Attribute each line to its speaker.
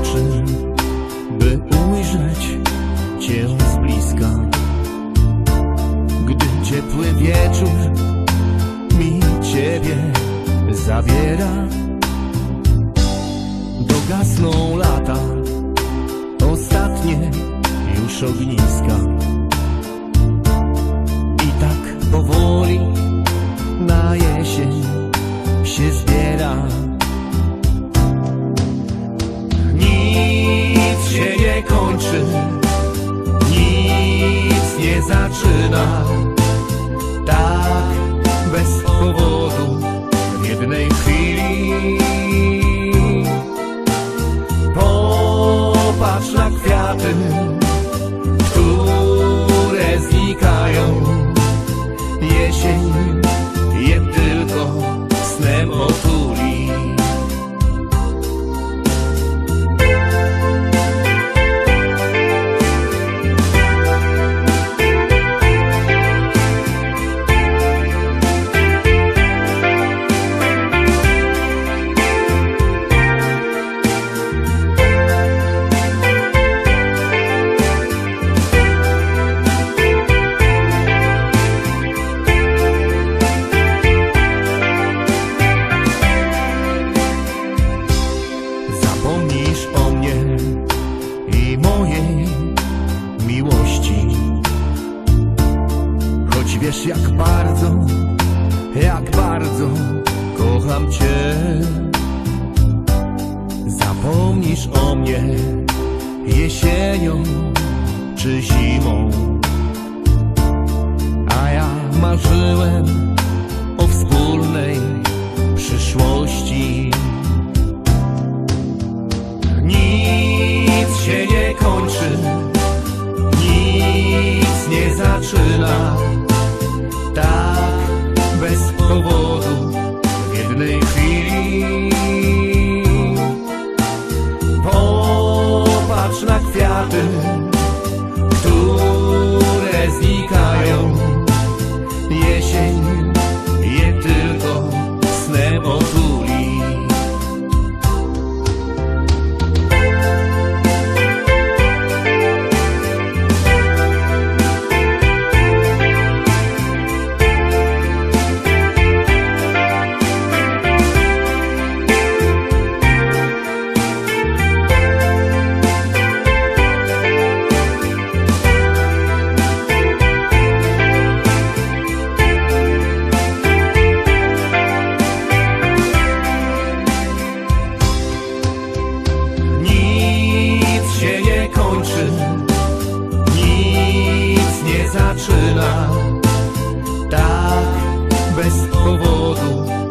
Speaker 1: oczy, by ujrzeć Cię z bliska. Gdy ciepły wieczór mi Ciebie zawiera, dogasną lata, ostatnie już ogniska. I tak powoli na jesień się zbliża. Wiesz jak bardzo, jak bardzo kocham cię. Zapomnisz o mnie jesienią czy zimą. A ja marzyłem ясну воду.